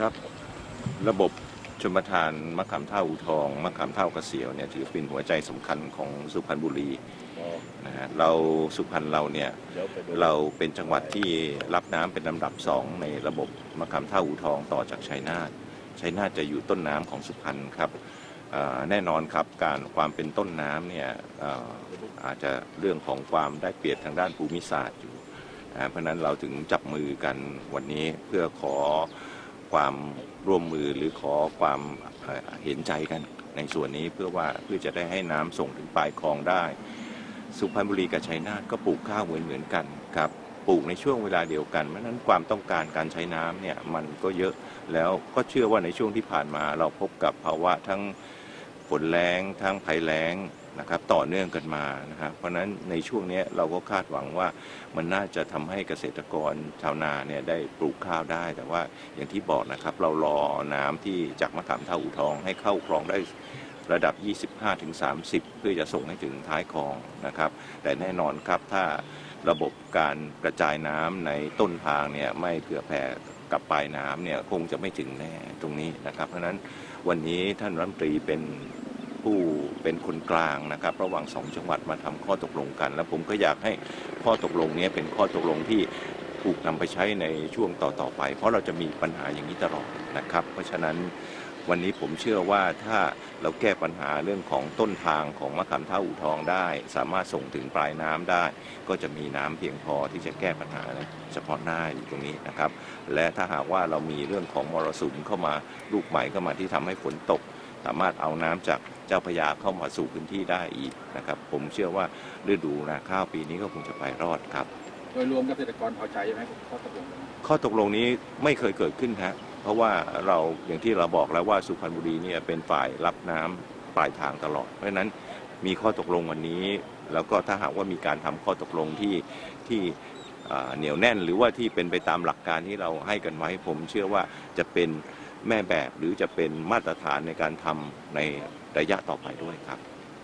ครับ ระบบชมทานมะขามเท่าอูทองมะขามเท่ากระเสียวเนี่ยถือเป็นหัวใจสำคัญของสุพรรณบุรีนะฮะเราสุพรรณเราเนี่ยเราเป็นจังหวัดที่รับน้ำเป็นลำดับสองในระบบมะขามเท่าอูทองต่อจากชัยนาทชัยนาทจะอยู่ต้นน้ำของสุพรรณครับแน่นอนครับการความเป็นต้นน้ำเนี่ยอาจจะเรื่องของความได้เปรียบทางด้านภูมิศาสตร์อยู่เพราะนั้นเราถึงจับมือกันวันนี้เพื่อขอ ความร่วมมือหรือขอความเห็นใจกันในส่วนนี้เพื่อว่าเพื่อจะได้ให้น้ำส่งถึงปลายคลองได้ สุพรรณบุรีกับชัยนาทก็ปลูกข้าวเหมือนเหมือนกันครับปลูกในช่วงเวลาเดียวกันเพราะนั้นความต้องการการใช้น้ำเนี่ยมันก็เยอะแล้วก็เชื่อว่าในช่วงที่ผ่านมาเราพบกับภาวะทั้งฝนแรงทั้งภัยแล้ง นะครับต่อเนื่องกันมานะครับเพราะฉะนั้นในช่วงนี้เราก็คาดหวังว่ามันน่าจะทำให้เกษตรกรชาวนาเนี่ยได้ปลูกข้าวได้ แต่ว่าอย่างที่บอกนะครับเรารอน้ำที่จากมะขามเท่าอู่ทองให้เข้าคลองได้ระดับ 25-30 เพื่อจะส่งให้ถึงท้ายคลองนะครับ แต่แน่นอนครับถ้าระบบการกระจายน้ำในต้นทางเนี่ยไม่เผื่อแผ่กับปลายน้ำเนี่ยคงจะไม่ถึงแน่ตรงนี้นะครับ เพราะฉะนั้นวันนี้ท่านรัฐมนตรีเป็น ผู้เป็นคนกลางนะครับ ระหว่างสองจังหวัดมาทำข้อตกลงกัน แล้วผมก็อยากให้ข้อตกลงนี้เป็นข้อตกลงที่ถูกนำไปใช้ในช่วงต่อๆไป เพราะเราจะมีปัญหาอย่างนี้ตลอดนะครับ เพราะฉะนั้นวันนี้ผมเชื่อว่าถ้าเราแก้ปัญหาเรื่องของต้นทางของมะขามเท่าอู่ทองได้ สามารถส่งถึงปลายน้ำได้ ก็จะมีน้ำเพียงพอที่จะแก้ปัญหาเฉพาะหน้าอยู่ตรงนี้นะครับ และถ้าหากว่าเรามีเรื่องของมรสุมเข้ามาลูกใหม่เข้ามาที่ทำให้ฝนตก สามารถเอาน้ำจากเจ้าพระยาเข้ามาสู่พื้นที่ได้อีกนะครับ ผมเชื่อว่าฤดูนาข้าวปีนี้ก็คงจะไปรอดครับ โดยรวมเกษตรกรพอใจไหมข้อตกลงนี้ข้อตกลงนี้ไม่เคยเกิดขึ้นฮะเพราะว่าเราอย่างที่เราบอกแล้วว่าสุพรรณบุรีเนี่ยเป็นฝ่ายรับน้ำปลายทางตลอด เพราะฉะนั้นมีข้อตกลงวันนี้ แล้วก็ถ้าหากว่ามีการทำข้อตกลงที่ที่อ่าเหนียวแน่นหรือว่าที่เป็นไปตามหลักการที่เราให้กันไว้ ผมเชื่อว่าจะเป็น แม่แบบหรือจะเป็นมาตรฐานในการทำในระยะต่อไปด้วยครับ